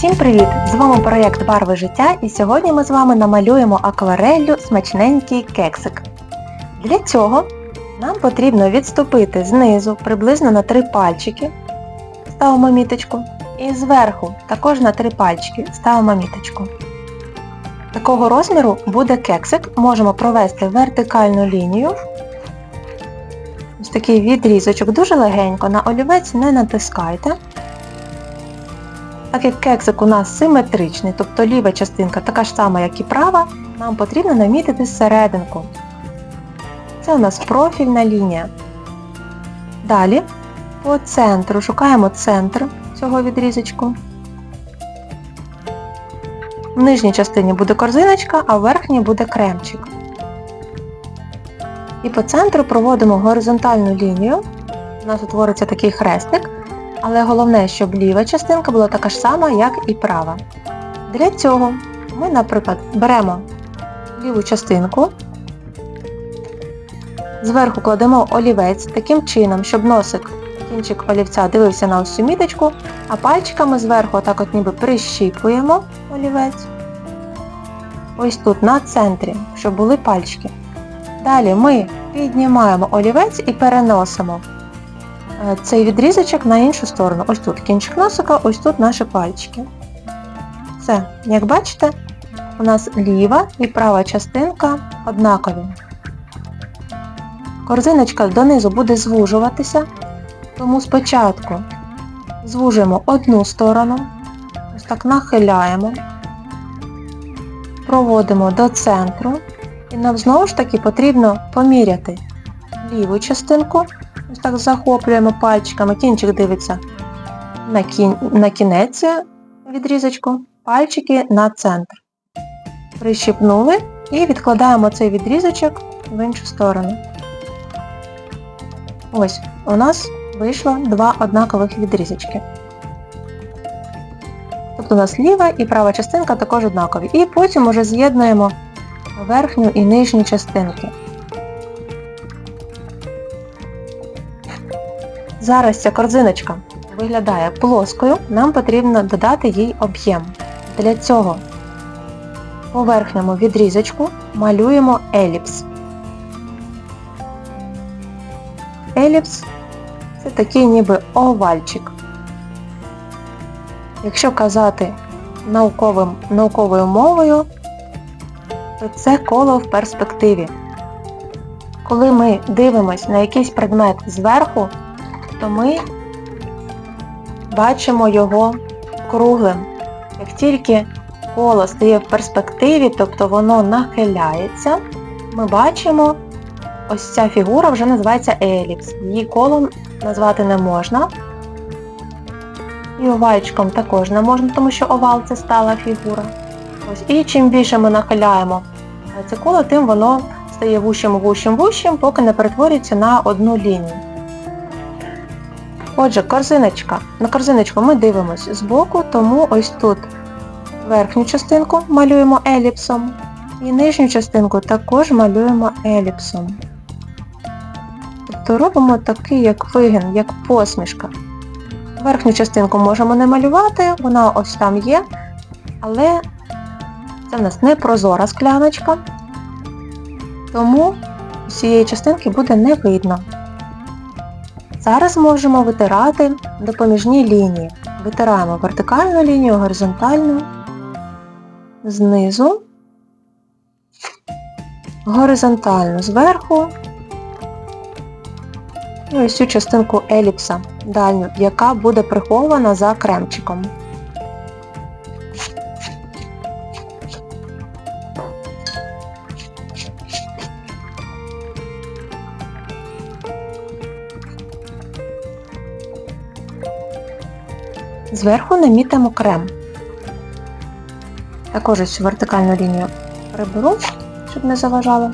Всім привіт! З вами проєкт Барви життя і сьогодні ми з вами намалюємо аквареллю смачненький кексик. Для цього нам потрібно відступити знизу приблизно на 3 пальчики, ставимо міточку, і зверху також на 3 пальчики ставимо міточку. Такого розміру буде кексик, можемо провести вертикальну лінію. Ось такий відрізочок, дуже легенько, на олівець не натискайте. Так як кексик у нас симетричний, тобто ліва частинка така ж сама, як і права, нам потрібно намітити серединку. Це у нас профільна лінія. Далі по центру шукаємо центр цього відрізочку. В нижній частині буде корзиночка, а в верхній буде кремчик. І по центру проводимо горизонтальну лінію. У нас утвориться такий хрестик. Але головне, щоб ліва частинка була така ж сама, як і права. Для цього ми, наприклад, беремо ліву частинку, зверху кладемо олівець таким чином, щоб носик, кінчик олівця дивився на ось цю міточку, а пальчиками зверху отак от ніби прищіпуємо олівець. Ось тут, на центрі, щоб були пальчики. Далі ми піднімаємо олівець і переносимо цей відрізочок на іншу сторону. Ось тут кінчик носика, ось тут наші пальчики. Все, як бачите, у нас ліва і права частинка однакові. Корзиночка донизу буде звужуватися, тому спочатку звужуємо одну сторону, ось так нахиляємо, проводимо до центру і нам знову ж таки потрібно поміряти ліву частинку Ось так захоплюємо пальчиками, кінчик дивиться на, кін... на кінець відрізочку, пальчики на центр. Прищипнули і відкладаємо цей відрізочок в іншу сторону. Ось, у нас вийшло два однакових відрізочки. Тобто у нас ліва і права частинка також однакові. І потім уже з'єднуємо верхню і нижню частинки. Зараз ця корзиночка виглядає плоскою, нам потрібно додати їй об'єм. Для цього по верхньому відрізочку малюємо еліпс. Еліпс це такий ніби овальчик. Якщо казати науковим, науковою мовою, то це коло в перспективі. Коли ми дивимося на якийсь предмет зверху, то ми бачимо його круглим. Як тільки коло стає в перспективі, тобто воно нахиляється, ми бачимо, ось ця фігура вже називається еліпс. Її колом назвати не можна. І овальчиком також не можна, тому що овал це стала фігура. Ось. І чим більше ми нахиляємо це коло, тим воно стає вущим, вущим, вущим, поки не перетворюється на одну лінію. Отже, корзиночка. На корзиночку ми дивимося збоку, тому ось тут верхню частинку малюємо еліпсом. І нижню частинку також малюємо еліпсом. Тобто робимо такий як вигін, як посмішка. Верхню частинку можемо не малювати, вона ось там є, але це в нас не прозора скляночка, тому цієї частинки буде не видно. Зараз можемо витирати допоміжні лінії. Витираємо вертикальну лінію, горизонтальну, знизу, горизонтальну зверху і ось цю частинку еліпса дальню, яка буде прихована за кремчиком. Зверху намітимо крем. Також ось вертикальну лінію приберу, щоб не заважало.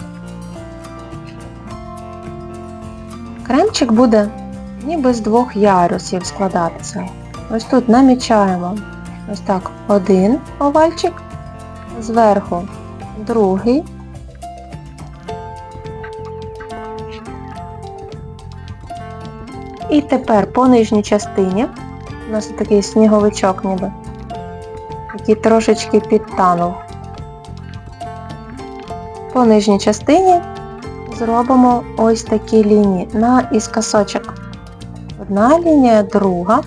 Кремчик буде ніби з двох ярусів складатися. Ось тут намічаємо ось так один овальчик, зверху другий. І тепер по нижній частині у нас такий сніговичок ніби. який трошечки підтанув. По нижній частині зробимо ось такі лінії на іскосочок. Одна лінія, друга.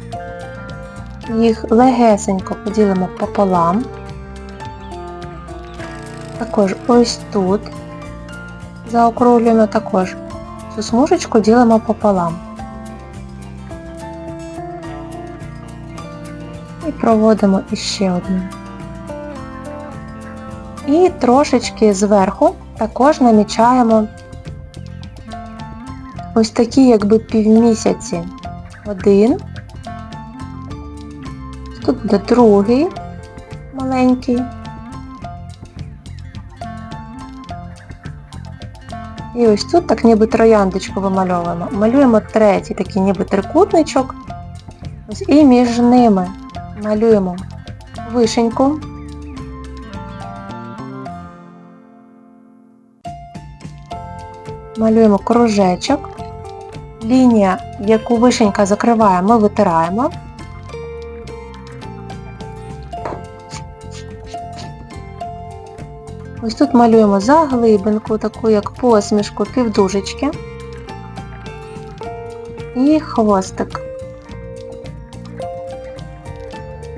Їх легесенько поділимо пополам. Також ось тут заокруглюємо також цю смужечку ділимо пополам. Проводимо іще одну. І трошечки зверху також намічаємо ось такі якби півмісяці. Один. Тут буде другий маленький. І ось тут так ніби трояндочку вимальовуємо. Малюємо третій такий ніби трикутничок. Ось і між ними малюємо вишеньку. Малюємо кружечок. Лінія, яку вишенька закриває, ми витираємо. Ось тут малюємо заглибинку, таку як посмішку, півдужечки і хвостик.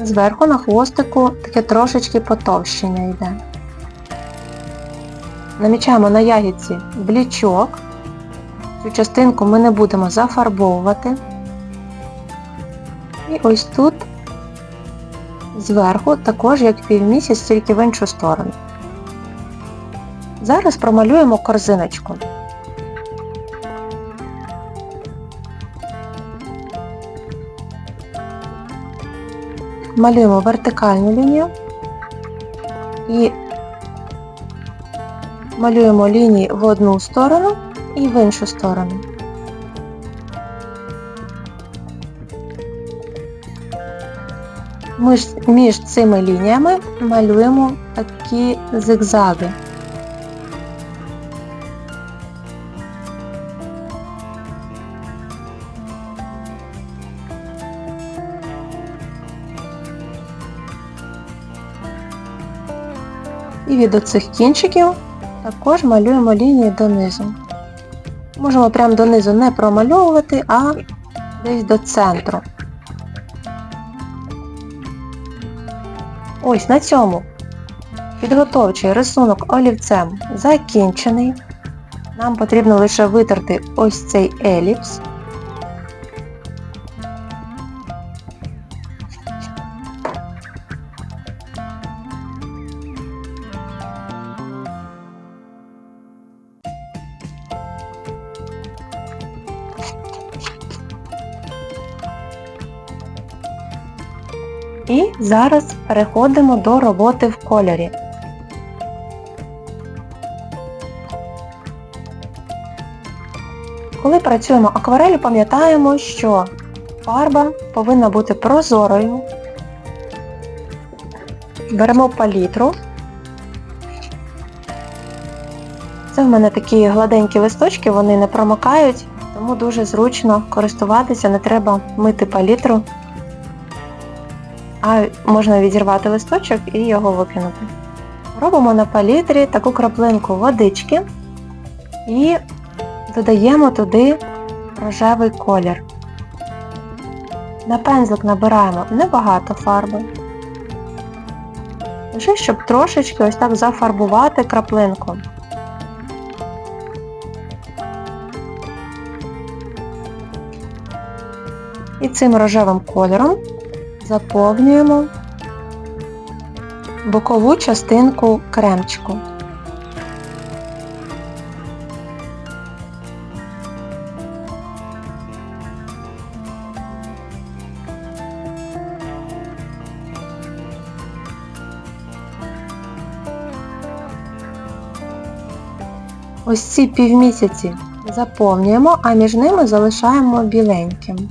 Зверху на хвостику таке трошечки потовщення йде. Намічаємо на ягідці блічок. Цю частинку ми не будемо зафарбовувати. І ось тут зверху також як півмісяць, тільки в іншу сторону. Зараз промалюємо корзиночку. Малюємо вертикальну лінію і малюємо лінії в одну сторону і в іншу сторону. Між, між цими лініями малюємо такі зигзаги. І від оцих кінчиків також малюємо лінії донизу. Можемо прямо донизу не промальовувати, а десь до центру. Ось на цьому підготовчий рисунок олівцем закінчений. Нам потрібно лише витерти ось цей еліпс. Зараз переходимо до роботи в кольорі. Коли працюємо акварелью, пам'ятаємо, що фарба повинна бути прозорою. Беремо палітру. Це в мене такі гладенькі листочки, вони не промокають, тому дуже зручно користуватися, не треба мити палітру а можна відірвати листочок і його викинути. Робимо на палітрі таку краплинку водички і додаємо туди рожевий колір. На пензлик набираємо небагато фарби. Лише щоб трошечки ось так зафарбувати краплинку. І цим рожевим кольором заповнюємо бокову частинку кремчику. Ось ці півмісяці заповнюємо, а між ними залишаємо біленьким.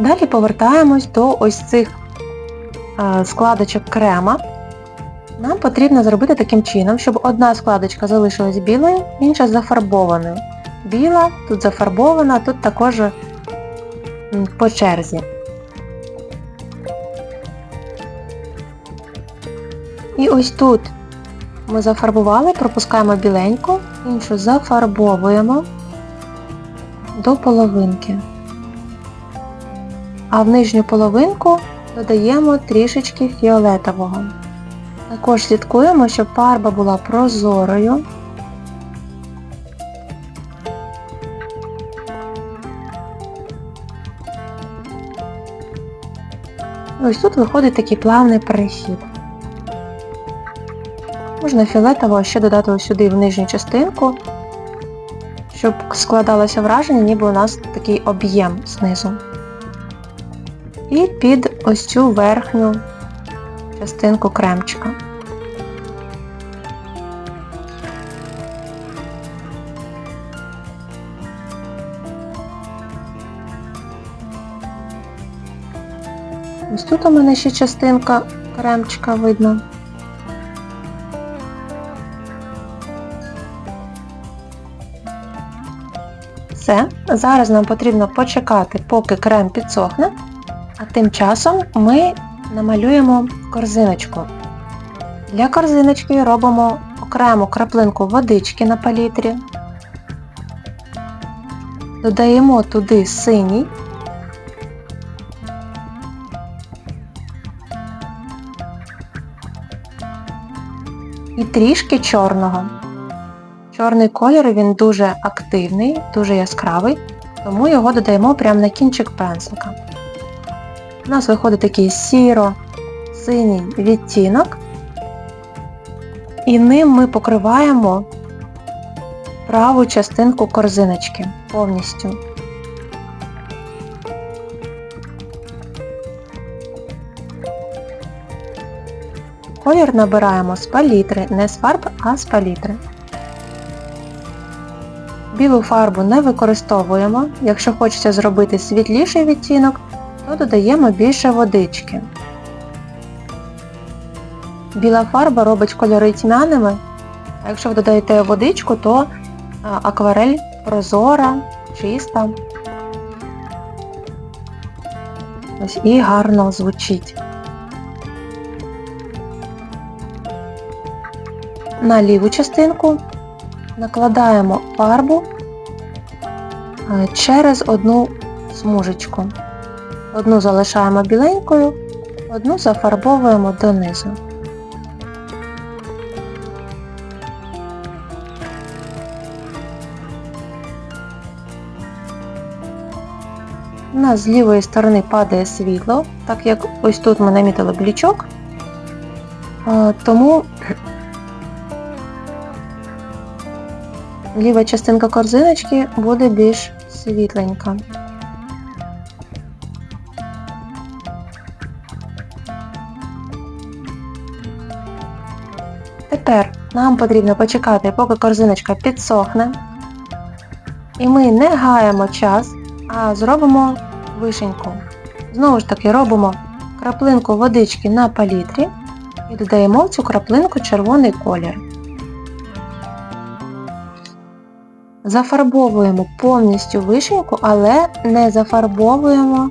Далі повертаємось до ось цих е, складочок крема. Нам потрібно зробити таким чином, щоб одна складочка залишилась білою, інша зафарбованою. Біла, тут зафарбована, тут також по черзі. І ось тут ми зафарбували, пропускаємо біленьку, іншу зафарбовуємо до половинки. А в нижню половинку додаємо трішечки фіолетового. Також слідкуємо, щоб фарба була прозорою. Ось тут виходить такий плавний перехід. Можна фіолетово ще додати ось сюди в нижню частинку, щоб складалося враження, ніби у нас такий об'єм знизу. І під ось цю верхню частинку кремчика. Ось тут у мене ще частинка кремчика видно. Все, зараз нам потрібно почекати, поки крем підсохне, а тим часом ми намалюємо корзиночку. Для корзиночки робимо окрему краплинку водички на палітрі, додаємо туди синій, і трішки чорного. Чорний колір він дуже активний, дуже яскравий, тому його додаємо прямо на кінчик пензлика. У нас виходить такий сіро-синій відтінок, і ним ми покриваємо праву частинку корзиночки повністю. Колір набираємо з палітри, не з фарб, а з палітри. Білу фарбу не використовуємо. Якщо хочеться зробити світліший відтінок, то додаємо більше водички. Біла фарба робить кольори тьмяними, а якщо ви додаєте водичку, то акварель прозора, чиста. Ось і гарно звучить. На ліву частинку накладаємо фарбу е, через одну смужечку. Одну залишаємо біленькою, одну зафарбовуємо донизу. У нас з лівої сторони падає світло, так як ось тут ми намітили блічок, тому ліва частинка корзиночки буде більш світленька. Нам потрібно почекати, поки корзиночка підсохне. І ми не гаємо час, а зробимо вишеньку. Знову ж таки робимо краплинку водички на палітрі і додаємо в цю краплинку червоний колір. Зафарбовуємо повністю вишеньку, але не зафарбовуємо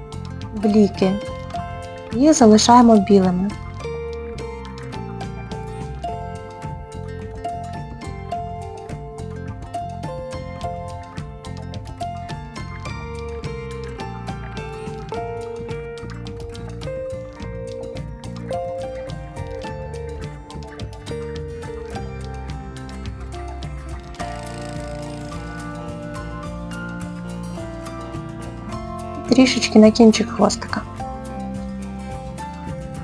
бліки. Їх залишаємо білими. Трішечки на кінчик хвостика.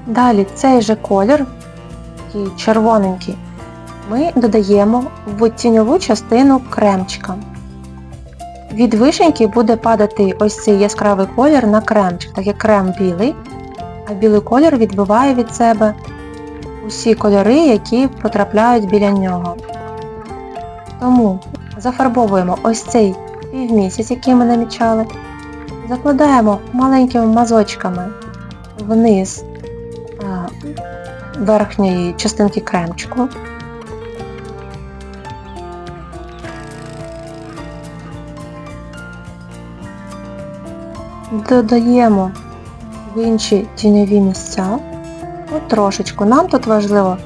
Далі цей же колір, такий червоненький, ми додаємо в тіньову частину кремчика. Від вишеньки буде падати ось цей яскравий колір на кремчик, так як крем білий, а білий колір відбиває від себе усі кольори, які потрапляють біля нього. Тому зафарбовуємо ось цей півмісяць, який ми намічали, закладаємо маленькими мазочками вниз верхньої частинки кремчику. Додаємо в інші тіньові місця. От трошечку. Нам тут важливо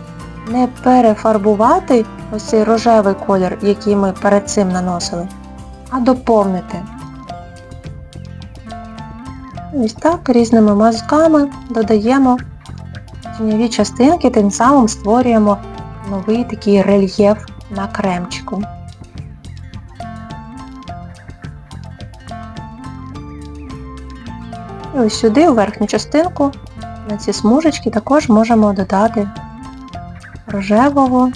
не перефарбувати ось цей рожевий колір, який ми перед цим наносили, а доповнити. Ось так різними мазками додаємо тіньові частинки, тим самим створюємо новий такий рельєф на кремчику. І ось сюди, у верхню частинку, на ці смужечки також можемо додати рожевого.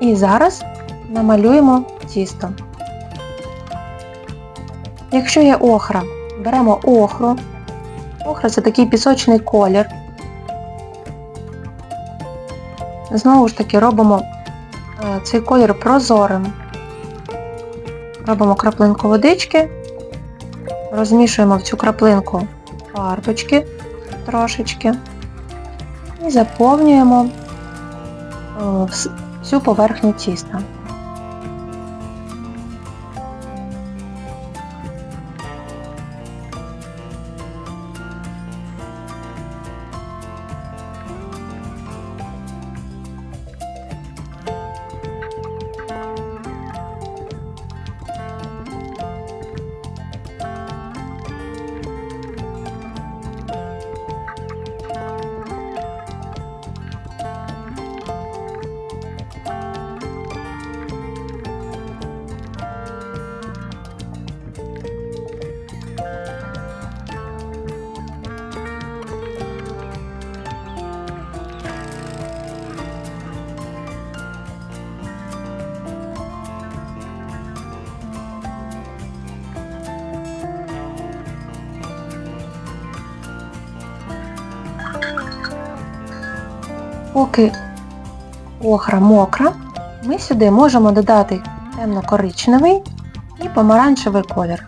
І зараз намалюємо тісто. Якщо є охра, беремо охру. Охра це такий пісочний колір. Знову ж таки робимо е, цей колір прозорим. Робимо краплинку водички, розмішуємо в цю краплинку фарбочки трошечки і заповнюємо е, всю поверхню тіста. Поки охра мокра, ми сюди можемо додати темно-коричневий і помаранчевий колір.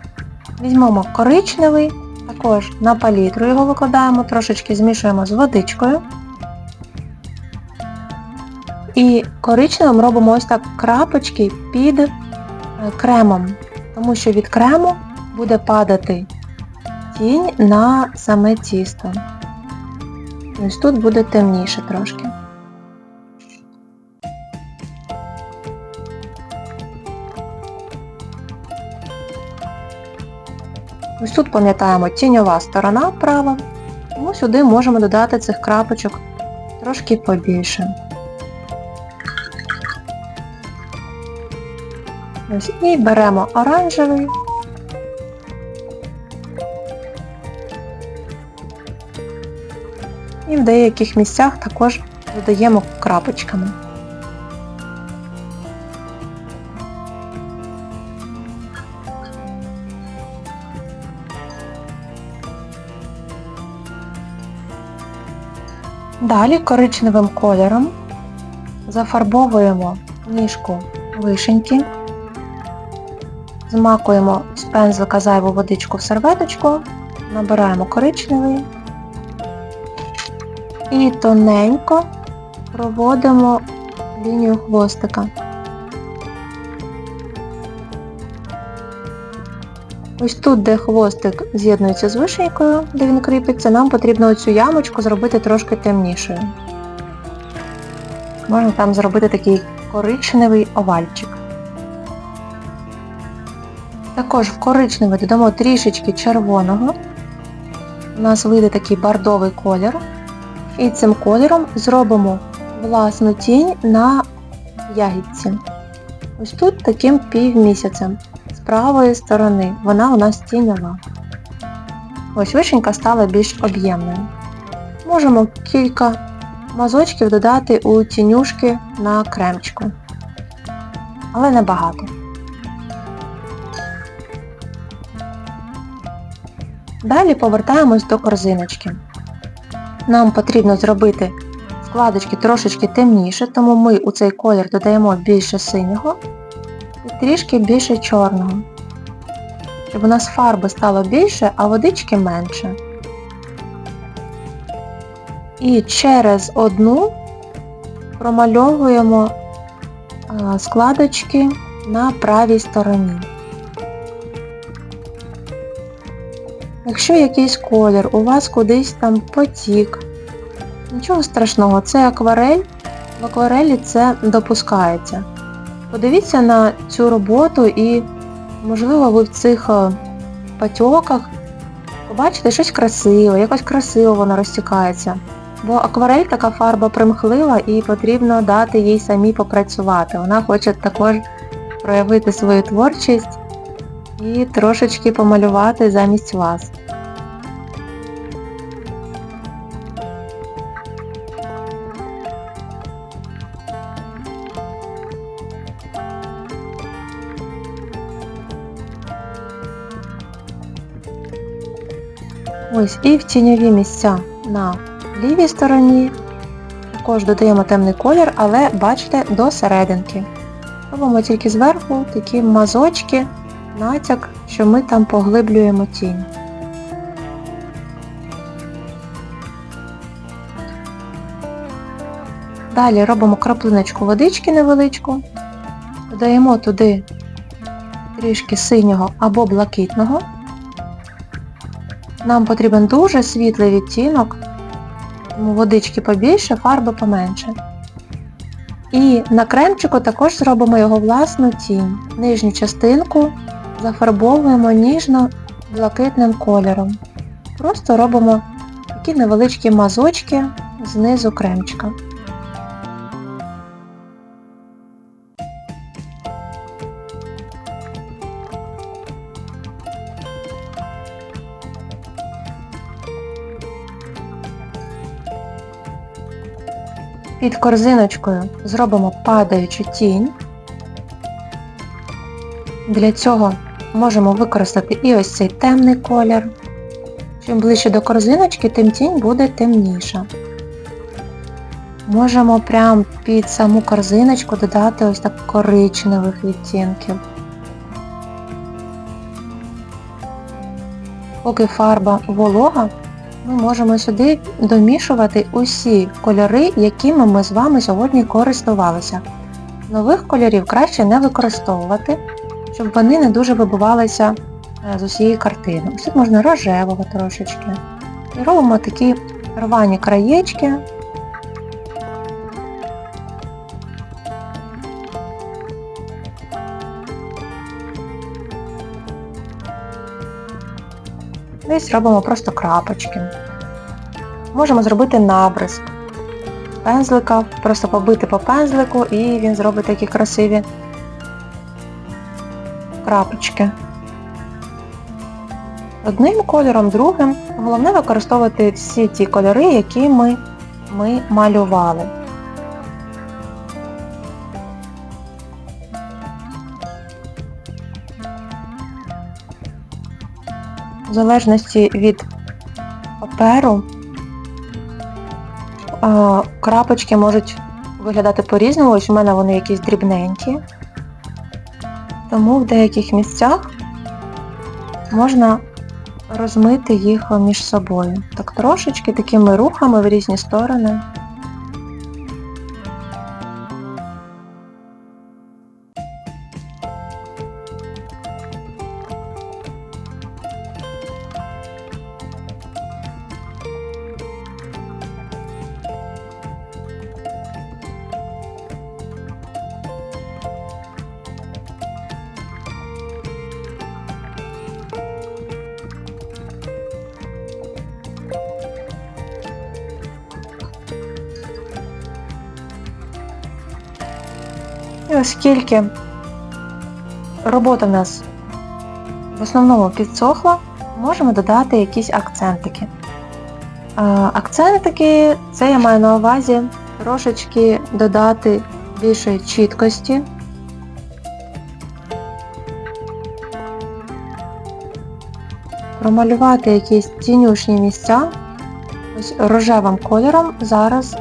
Візьмемо коричневий, також на палітру його викладаємо, трошечки змішуємо з водичкою. І коричневим робимо ось так крапочки під е, кремом, тому що від крему буде падати тінь на саме тісто. Ось тут буде темніше трошки. Ось тут пам'ятаємо тіньова сторона права, тому сюди можемо додати цих крапочок трошки побільше. Ось, і беремо оранжевий. І в деяких місцях також додаємо крапочками. Далі коричневим кольором зафарбовуємо ніжку вишеньки, змакуємо з пензлика зайву водичку в серветочку, набираємо коричневий і тоненько проводимо лінію хвостика. Ось тут, де хвостик з'єднується з вишенькою, де він кріпиться, нам потрібно оцю ямочку зробити трошки темнішою. Можна там зробити такий коричневий овальчик. Також в коричневий додамо трішечки червоного. У нас вийде такий бордовий колір. І цим кольором зробимо власну тінь на ягідці. Ось тут таким півмісяцем правої сторони. Вона у нас тіньова. Ось вишенька стала більш об'ємною. Можемо кілька мазочків додати у тінюшки на кремчику. Але небагато. Далі повертаємось до корзиночки. Нам потрібно зробити складочки трошечки темніше, тому ми у цей колір додаємо більше синього трішки більше чорного. Щоб у нас фарби стало більше, а водички менше. І через одну промальовуємо складочки на правій стороні. Якщо якийсь колір у вас кудись там потік, нічого страшного, це акварель, в акварелі це допускається. Подивіться на цю роботу і, можливо, ви в цих е, патьоках побачите щось красиве, якось красиво воно розтікається. Бо акварель така фарба примхлива і потрібно дати їй самі попрацювати. Вона хоче також проявити свою творчість і трошечки помалювати замість вас. Ось і в тіньові місця на лівій стороні також додаємо темний колір, але бачите до серединки. Робимо тільки зверху такі мазочки, натяк, що ми там поглиблюємо тінь. Далі робимо краплиночку водички невеличку, додаємо туди трішки синього або блакитного. Нам потрібен дуже світлий відтінок, водички побільше, фарби поменше. І на кремчику також зробимо його власну тінь. Нижню частинку зафарбовуємо ніжно-блакитним кольором. Просто робимо такі невеличкі мазочки знизу кремчика. Під корзиночкою зробимо падаючу тінь. Для цього можемо використати і ось цей темний колір. Чим ближче до корзиночки, тим тінь буде темніша. Можемо прямо під саму корзиночку додати ось так коричневих відтінків. Поки фарба волога, ми можемо сюди домішувати усі кольори, якими ми з вами сьогодні користувалися. Нових кольорів краще не використовувати, щоб вони не дуже вибивалися е, з усієї картини. Ось тут можна рожевого трошечки. І робимо такі рвані краєчки. Десь робимо просто крапочки. Можемо зробити набризк пензлика, просто побити по пензлику і він зробить такі красиві крапочки. Одним кольором, другим. Головне використовувати всі ті кольори, які ми, ми малювали. В залежності від паперу крапочки можуть виглядати по-різному, ось у мене вони якісь дрібненькі, тому в деяких місцях можна розмити їх між собою. Так трошечки такими рухами в різні сторони. І оскільки робота в нас в основному підсохла, можемо додати якісь акцентики. Акцентики, це я маю на увазі трошечки додати більшої чіткості. Промалювати якісь тінюшні місця. Ось рожевим кольором зараз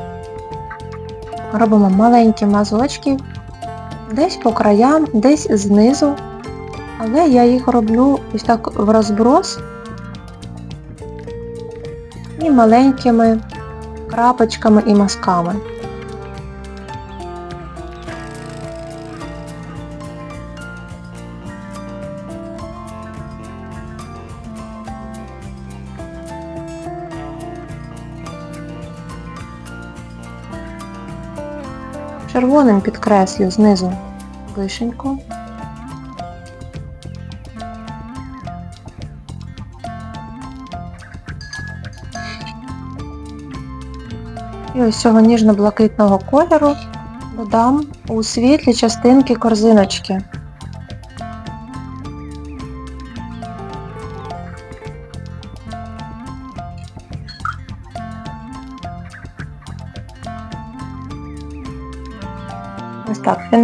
робимо маленькі мазочки, десь по краям, десь знизу, але я їх роблю ось так в розброс і маленькими крапочками і мазками. Червоним підкреслю знизу вишеньку. І ось цього ніжно-блакитного кольору додам у світлі частинки корзиночки.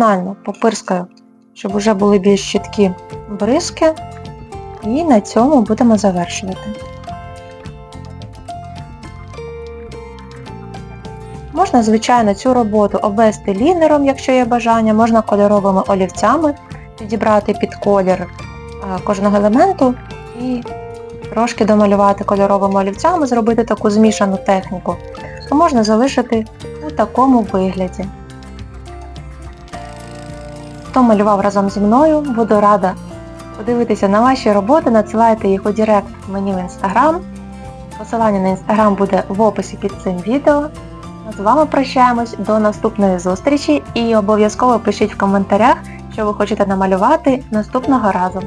Ось попирскаю, щоб вже були більш чіткі бризки. І на цьому будемо завершувати. Можна, звичайно, цю роботу обвести лінером, якщо є бажання, можна кольоровими олівцями підібрати під колір е, кожного елементу і трошки домалювати кольоровими олівцями, зробити таку змішану техніку, то можна залишити у такому вигляді. Хто малював разом зі мною, буду рада подивитися на ваші роботи, надсилайте їх у Директ мені в інстаграм. Посилання на інстаграм буде в описі під цим відео. Ми З вами прощаємось до наступної зустрічі і обов'язково пишіть в коментарях, що ви хочете намалювати наступного разу.